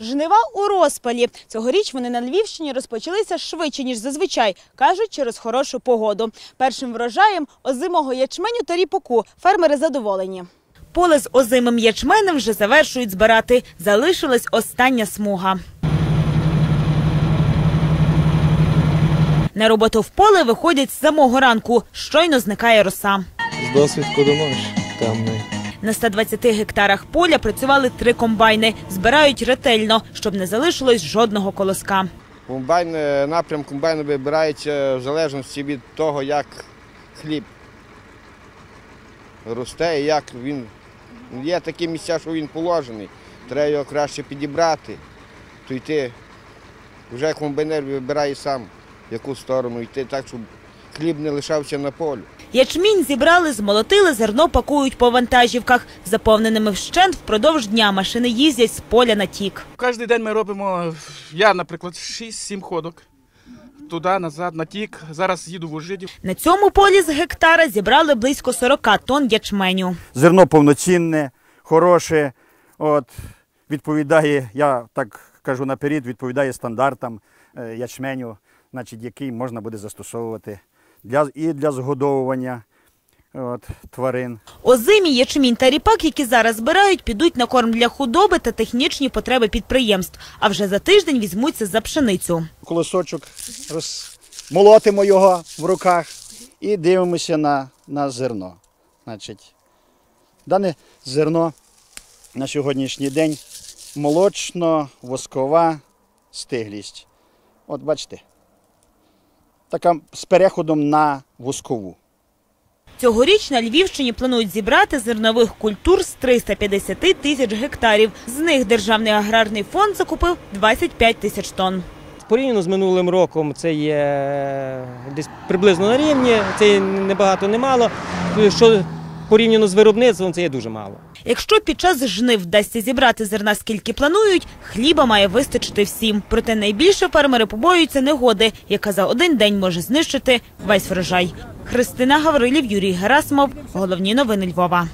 Жнива у розпалі. Цьогоріч вони на Львівщині розпочалися швидше, ніж зазвичай, кажуть, через хорошу погоду. Першим врожаєм озимого ячменю та ріпаку фермери задоволені. Поле з озимим ячменем вже завершують збирати. Залишилась остання смуга. На роботу в поле виходять з самого ранку. Щойно зникає роса. З досвідку до нож темний. На 120 гектарах поля працювали три комбайни. Збирають ретельно, щоб не залишилось жодного колоска. Комбайн, е, напрям комбайну вибирається в залежності від того, як хліб росте як він. Є такі місця, що він положений. Треба його краще підібрати, то йти. Вже комбайнер вибирає сам, в яку сторону йти, так, щоб хліб не лишався на полі. Ячмінь зібрали, змолотили, зерно пакують по вантажівках. Заповненими вщент впродовж дня машини їздять з поля на тік. Кожен день ми робимо, я, наприклад, 6-7 ходок. Туди, назад, на тік. Зараз їду в Ужидів. На цьому полі з гектара зібрали близько 40 тонн ячменю. зерно повноцінне, хороше, от, відповідає, я так кажу наперед, відповідає стандартам е, ячменю, значить, який можна буде застосовувати для, і для згодовування от, тварин. Озимі, ячмінь та ріпак, які зараз збирають, підуть на корм для худоби та технічні потреби підприємств. А вже за тиждень візьмуться за пшеницю. Колосочок розмолотимо його в руках і дивимося на, на зерно. Значить, дане зерно на сьогоднішній день молочно-воскова стиглість. От бачите, така з переходом на воскову. Цьогоріч на Львівщині планують зібрати зернових культур з 350 тисяч гектарів. З них Державний аграрний фонд закупив 25 тисяч тонн. Порівняно з минулим роком це є десь приблизно на рівні, це небагато, не багато, не. Що порівняно з виробництвом, це є дуже мало. Якщо під час жнив вдасться зібрати зерна скільки планують, хліба має вистачити всім. Проте найбільше фермери побоюються негоди, яка за один день може знищити весь врожай. Христина Гаврилів, Юрій Герасимов. Головні новини Львова.